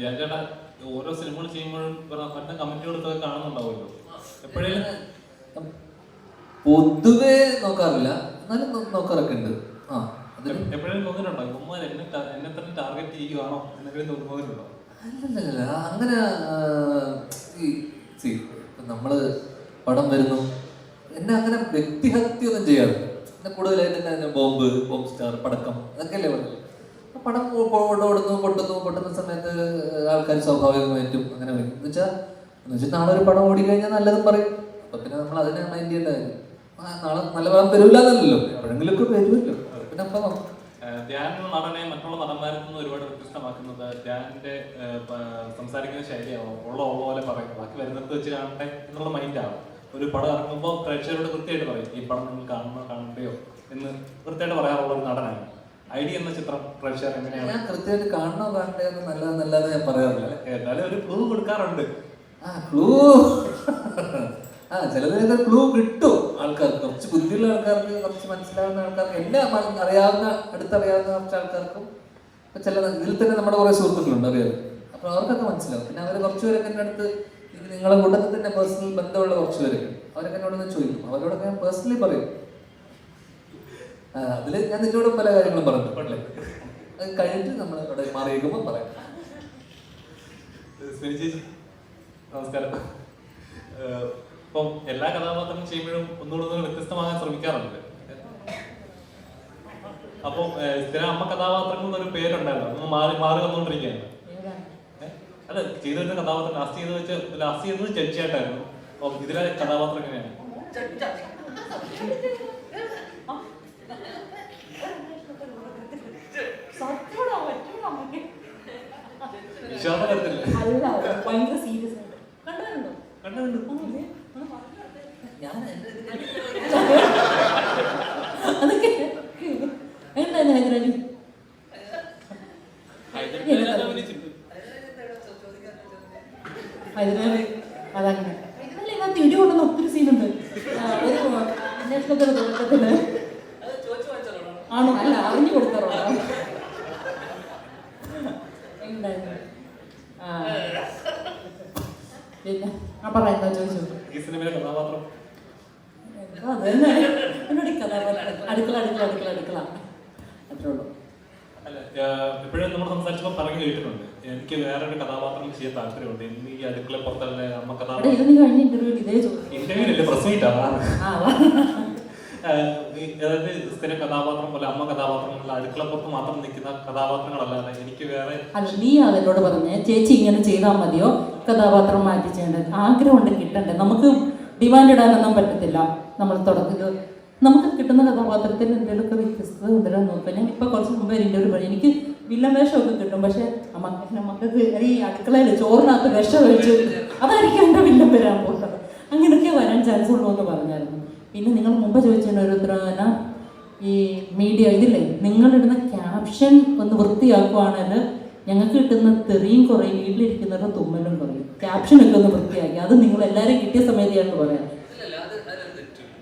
ചേട്ടാ ഓരോ സിനിമകൾ ചെയ്യുമ്പോഴും പറ്റുന്ന കൊടുത്തത് കാണുന്നുണ്ടാവുമല്ലോ. എപ്പോഴേലും പൊതുവെ നോക്കാറില്ല. എന്നാലും നോക്കാറൊക്കെ ഉണ്ട്. ആ എപ്പോഴും എപ്പോഴേലും തോന്നിയിട്ടുണ്ടോ? ഉമ്മ എന്നെ എന്നെ തന്നെ ടാർഗറ്റ് ചെയ്യുകയാണോ എന്നൊക്കെ തോന്നുന്നുണ്ടോ അല്ലല്ല അങ്ങനെ സി നമ്മൾ പടം വരുന്നു. എന്നെ അങ്ങനെ വ്യക്തിഹത്യ ഒന്നും ചെയ്യാറില്ല. എന്നെ കൂടുതലായിട്ട് എന്നെ ബോംബ് ബോംബ് സ്റ്റാർ പടക്കം അതൊക്കെയല്ലേ പറയുന്നത് ഓ- ഓ- ഓടുന്നു പൊട്ടുന്നു പൊട്ടുന്ന സമയത്ത് ആൾക്കാർ സ്വാഭാവികമായിട്ടും അങ്ങനെ വരും. എന്ന് വെച്ചാൽ എന്ന് വെച്ചാൽ നാളെ ഒരു പണം ഓടിക്കഴിഞ്ഞാൽ നല്ലതും പറയും. അപ്പൊ പിന്നെ നമ്മൾ അതിനെ മൈൻഡ് ചെയ്യേണ്ട നാളെ നല്ല പണം തരൂല്ലോ എന്നല്ലല്ലോ എപ്പോഴെങ്കിലും ഒക്കെ വരുമല്ലോ പിന്നെ അപ്പൊ നടനെ മറ്റുള്ള നടന്മാരിൽ നിന്ന് ഒരുപാട് വ്യത്യസ്തമാക്കുന്നത് ധ്യാനിന്റെ സംസാരിക്കുന്ന ശൈലിയാവും. ഉള്ള ഉള്ള പോലെ പറയും. ബാക്കി വരുന്നിടത്ത് വെച്ച് കാണട്ടെ എന്നുള്ള മൈൻഡാവും ഒരു പടം ഇറങ്ങുമ്പോൾ പ്രേക്ഷകരോട് കൃത്യമായിട്ട് പറയും. ഈ പടം നിങ്ങൾ കാണണോ കാണണ്ടയോ എന്ന് കൃത്യമായിട്ട് പറയാറുള്ള ഒരു നടനാണ്. ഐ ഡി എന്ന ചിത്രം പ്രേക്ഷകർ എങ്ങനെയാണ്? ഞാൻ കൃത്യമായിട്ട് കാണണോ കാണണ്ടേ എന്ന് നല്ലത് ഞാൻ പറയാറില്ല. എന്നാലും ഒരു ക്ലൂ കൊടുക്കാറുണ്ട്. ആ ക്ലൂ ആ ചിലതിനൊക്കെ ക്ലൂ കിട്ടും ആൾക്കാർക്ക്. കുറച്ച് ബുദ്ധിയുള്ള ആൾക്കാർക്ക് കുറച്ച് മനസ്സിലാവുന്ന ആൾക്കാർക്ക് എന്നെ അറിയാവുന്ന അടുത്തറിയാവുന്ന കുറച്ച് ആൾക്കാർക്കും ഇപ്പൊ ചില ഇതിൽ തന്നെ നമ്മുടെ കുറെ സുഹൃത്തുക്കളുണ്ട് അറിയാം അപ്പൊ അവർക്കൊക്കെ മനസ്സിലാവും. പിന്നെ അവർ കുറച്ച് പേരൊക്കെ എന്റെ അടുത്ത് നിങ്ങളെ കൂട്ടത്തിൽ തന്നെ പേഴ്സണൽ ബന്ധമുള്ള കുറച്ച് പേരൊക്കെ. അവരൊക്കെ എന്നോട് ചോദിക്കും. അവരോടൊക്കെ ഞാൻ പേഴ്സണലി പറയും. ആ, അതിൽ ഞാൻ നിന്നോട് പല കാര്യങ്ങളും പറഞ്ഞു പറഞ്ഞിട്ടുണ്ടല്ലേ അത് കഴിഞ്ഞിട്ട് നമ്മൾ അവിടെ മാറിയേക്കുമ്പോൾ പറയാം. നമസ്കാരം. ഇപ്പം എല്ലാ കഥാപാത്രങ്ങളും ചെയ്യുമ്പോഴും ഒന്നുകൂടെ ഒന്ന് വ്യത്യസ്തമാകാൻ ശ്രമിക്കാറുണ്ട്. അപ്പൊ സ്ഥിര അമ്മ കഥാപാത്രങ്ങൾ എന്നൊരു പേരുണ്ടായിരുന്നു. അതൊന്ന് മാറി മാറി വന്നുകൊണ്ടിരിക്കുകയാണ്? അല്ല ചെയ്തു വരുന്ന കഥാപാത്രം ലാസ്റ്റ് ചെയ്ത് വെച്ച് ലാസ്റ്റ് ചെയ്തത് ജഡ്ജിയായിട്ടായിരുന്നു. അപ്പം ഇതിലെ കഥാപാത്രം എങ്ങനെയാണ്? അല്ല ഭയങ്കര സീരിയസ് ആയിട്ട്. കണ്ടോ അതൊക്കെ. എന്തായിരുന്നു ഹൈദരാലി ഹൈദരാലി അതങ്ങനെ. ഹൈദരാലി ഇതിനകത്ത് ഇടി കൊണ്ടുവന്ന ഒത്തിരി സീനുണ്ട് ഒരു അന്വേഷണത്തിന് തുടക്കത്തിൽ. ആണോ? അല്ല അറിഞ്ഞു കൊടുത്തറോ എന്തായിരുന്നു? പിന്നെ ആ പറ എന്താ ചോദിച്ചു? ഈ സിനിമയിലെ കഥാപാത്രം. എന്താ അത്? തന്നെ എന്നോട് ഈ കഥാപാത്രം അടുക്കള അടുക്കള അടുക്കള അടുക്കള. അത്രേ ഉള്ളൂ. അല്ല ഇപ്പോഴും നമ്മൾ സംസാരിച്ചപ്പോൾ പറഞ്ഞു കേട്ടിട്ടുണ്ട്. എനിക്ക് വേറൊരു കഥാപാത്രം ചെയ്യാൻ താല്പര്യമുണ്ട്. എനിക്ക് ഈ അടുക്കള പുറത്തല്ലേ അമ്മ കഥാപാത്രം. ഇന്റർവ്യൂ ഇതേ ചോദിച്ചു ഇന്റർവ്യൂലല്ലേ പ്രസ്. സ്ഥിര കഥാപാത്രം പോലെ അമ്മ കഥാപാത്രം പോലെ അടുക്കളപ്പുറത്ത് മാത്രം നിൽക്കുന്ന കഥാപാത്രങ്ങളല്ലാതെ എനിക്ക് വേറെ അല്ല നീ അതിനോട് പറഞ്ഞേ ചേച്ചി ഇങ്ങനെ ചെയ്താൽ മതിയോ? കഥാപാത്രം മാറ്റി ചെയ്യേണ്ടത് ആഗ്രഹമുണ്ട് കിട്ടണ്ടേ? നമുക്ക് ഡിമാൻഡ് ഇടാനൊന്നും പറ്റത്തില്ല നമ്മൾ തുടക്കത്തിൽ. നമുക്ക് കിട്ടുന്ന കഥാപാത്രത്തിൽ എന്തെങ്കിലുമൊക്കെ വ്യത്യസ്തത കൊണ്ടുവരാൻ നോക്കുക ഞാൻ ഇപ്പൊ കുറച്ച് മുമ്പ് എന്റെ ഒരു വഴി എനിക്ക് വില്ലൻ വേഷമൊക്കെ കിട്ടും. പക്ഷെ മക്ക മക്കൾക്ക് ഈ അടുക്കളയിൽ ചോറിനകത്ത് വിഷം ഒഴിച്ച് അതായിരിക്കും എന്റെ വില്ലൻ വരാൻ പോകുന്നത്. അങ്ങനെയൊക്കെ വരാൻ ചാൻസ് ഉള്ളൂ എന്ന് പറഞ്ഞായിരുന്നു. പിന്നെ നിങ്ങൾ മുമ്പ് ചോദിച്ചതിന് ഒരു ഉത്തരവാദിന ഈ മീഡിയ ഇതില്ലേ നിങ്ങളിടുന്ന ക്യാപ്ഷൻ ഒന്ന് വൃത്തിയാക്കുവാണെങ്കിൽ ഞങ്ങൾക്ക് കിട്ടുന്ന തെറിയും കുറയും വീട്ടിലിരിക്കുന്നവരുടെ തുമ്മലും കുറയും. ക്യാപ്ഷനൊക്കെ ഒന്ന് വൃത്തിയാക്കി. അത് നിങ്ങൾ എല്ലാവരും കിട്ടിയ സമയത്ത് പറയാം.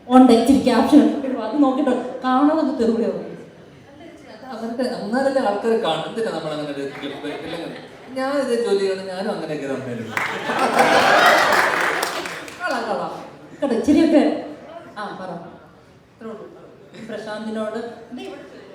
ഉണ്ട് ഇച്ചിരി ക്യാപ്ഷൻ അത് നോക്കിട്ടോ കാണാതെ തെറിവിടെ അവരുടെ അന്നാലല്ലേ ആൾക്കാർ കാണുന്നില്ല നമ്മൾ അങ്ങനെ ഞാൻ ഇത് ജോലി ചെയ്യണം ഞാനും അങ്ങനെയൊക്കെ തമ്മിലുണ്ട്. കളാ കളാ. കേട്ടോ ഇച്ചിരിയൊക്കെ ആ പറ. പ്രശാന്തിനോട്. ഇവിടെ.